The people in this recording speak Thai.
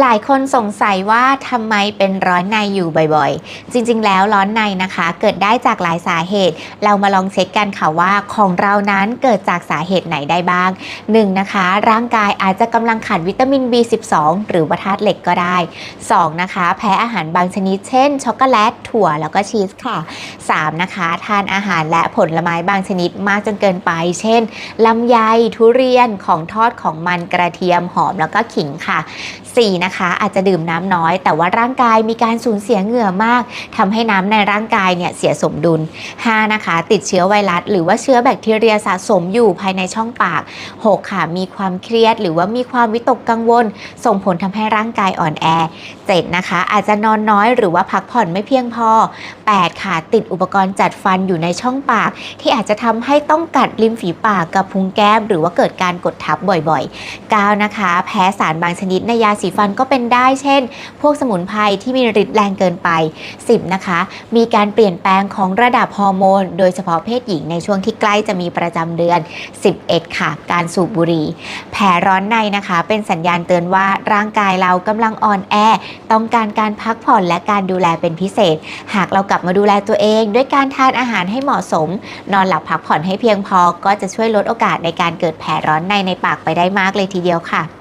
หลายคนสงสัยว่าทำไมเป็นร้อนในอยู่บ่อยๆ จริงๆ แล้วร้อนในนะคะ เกิดได้จากหลายสาเหตุ เรามาลองเช็คกันค่ะว่าของเรานั้นเกิดจากสาเหตุไหนได้บ้าง 1. นะคะ ร่างกายอาจจะกำลังขาดวิตามิน B12 หรือว่าธาตุเหล็กก็ได้ 2. นะคะ แพ้อาหารบางชนิดเช่น ช็อกโกแลต ถั่วแล้วก็ชีสค่ะ 3. นะคะ ทานอาหารและผลไม้บางชนิดมากจนเกินไป เช่นลำไยทุเรียนของทอดของมันกระเทียมหอมแล้วก็ขิงค่ะ 4. นะคะ อาจจะดื่มน้ำน้อย แต่ว่าร่างกายมีการสูญเสียเหงื่อมากทำให้น้ำในร่างกายเนี่ยเสียสมดุล 5. นะคะ ติดเชื้อไวรัส หรือว่าเชื้อแบคทีเรียสะสมอยู่ภายในช่องปาก 6. ค่ะ มีความเครียด หรือว่ามีความวิตกกังวล ส่งผลทำให้ร่างกายอ่อนแอ 7. นะคะ อาจจะนอนน้อยหรือว่าพักผ่อนไม่เพียงพอ 8. ค่ะ ติดอุปกรณ์จัดฟันอยู่ในช่องปาก ที่อาจจะทำให้ต้องกัดริมฝีปากกับพุงแก้ม หรือว่าเกิดการกดทับบ่อยๆ 9. นะคะ แพ้สารบางชนิดในยาสีฟันก็เป็นได้เช่น พวกสมุนไพรที่มีฤทธิ์แรงเกินไป 10. นะคะ มีการเปลี่ยนแปลงของระดับฮอร์โมน โดยเฉพาะเพศหญิงในช่วงที่ใกล้จะมีประจำเดือน 11 ค่ะ การสูบบุหรี่ แผลร้อนในนะคะ เป็นสัญญาณเตือนว่าร่างกายเรากำลังอ่อนแอ ต้องการการพักผ่อนและการดูแลเป็นพิเศษ หากเรากลับมาดูแลตัวเอง ด้วยการทานอาหารให้เหมาะสม นอนหลับพักผ่อนให้เพียงพอ ก็จะช่วยลดโอกาสในการเกิดแผลร้อนในในปากไปได้มากเลยทีเดียวค่ะ